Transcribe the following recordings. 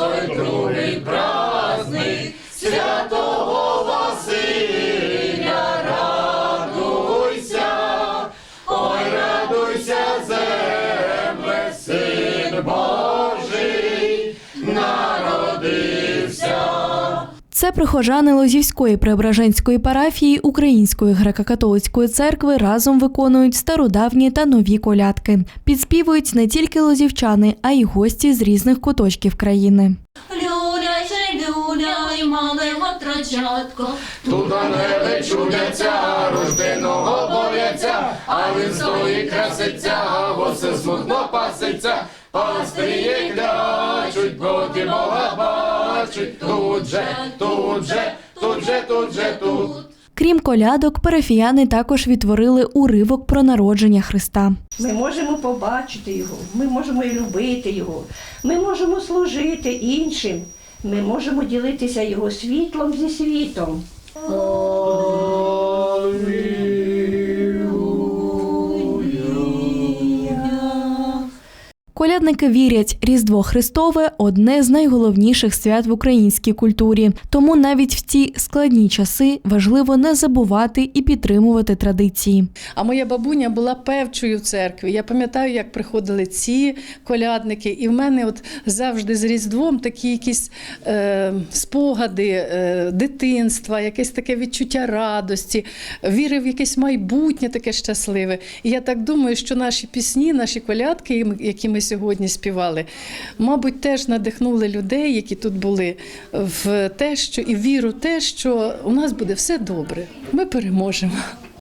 Santo Це прихожани Лозівської Преображенської парафії Української греко-католицької церкви разом виконують стародавні та нові колядки. Підспівують не тільки лозівчани, а й гості з різних куточків країни. Люляй, люляй, мале отрочатко, Тут ангели чудяться, рожденого бояться, а він стоїть краситься, восе смутно паситься, Бога бачуть, тут же, тут же, тут же, тут же, тут. Крім колядок, парафіяни також відтворили уривок про народження Христа. Ми можемо побачити його, ми можемо і любити його, ми можемо служити іншим, ми можемо ділитися його світлом зі світом. Колядники вірять, Різдво Христове одне з найголовніших свят в українській культурі. Тому навіть в ці складні часи важливо не забувати і підтримувати традиції. А моя бабуня була певчою в церкві. Я пам'ятаю, як приходили ці колядники, і в мене от завжди з Різдвом такі якісь е, спогади е, дитинства, якесь таке відчуття радості, віри в якесь майбутнє таке щасливе. І я так думаю, що наші пісні, наші колядки, які ми сьогодні співали, мабуть, теж надихнули людей, які тут були, в те, що і віру те, що у нас буде все добре. Ми переможемо.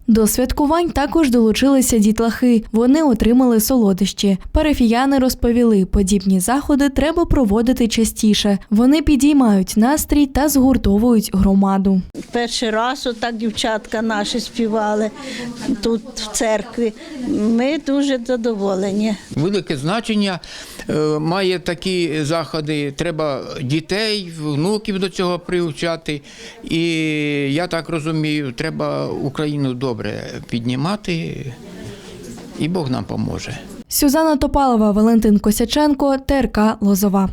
До святкувань також долучилися дітлахи. Вони отримали солодощі. Парафіяни розповіли, подібні заходи треба проводити частіше. Вони підіймають настрій та згуртовують громаду. Перший раз отак дівчатка наші співали тут в церкві. Ми дуже задоволені. Велике значення е, має такі заходи. Треба дітей, внуків до цього приучати. І я так розумію, треба Україну добре піднімати, і Бог нам поможе. Сюзанна Топалова, Валентин Косяченко, ТРК Лозова.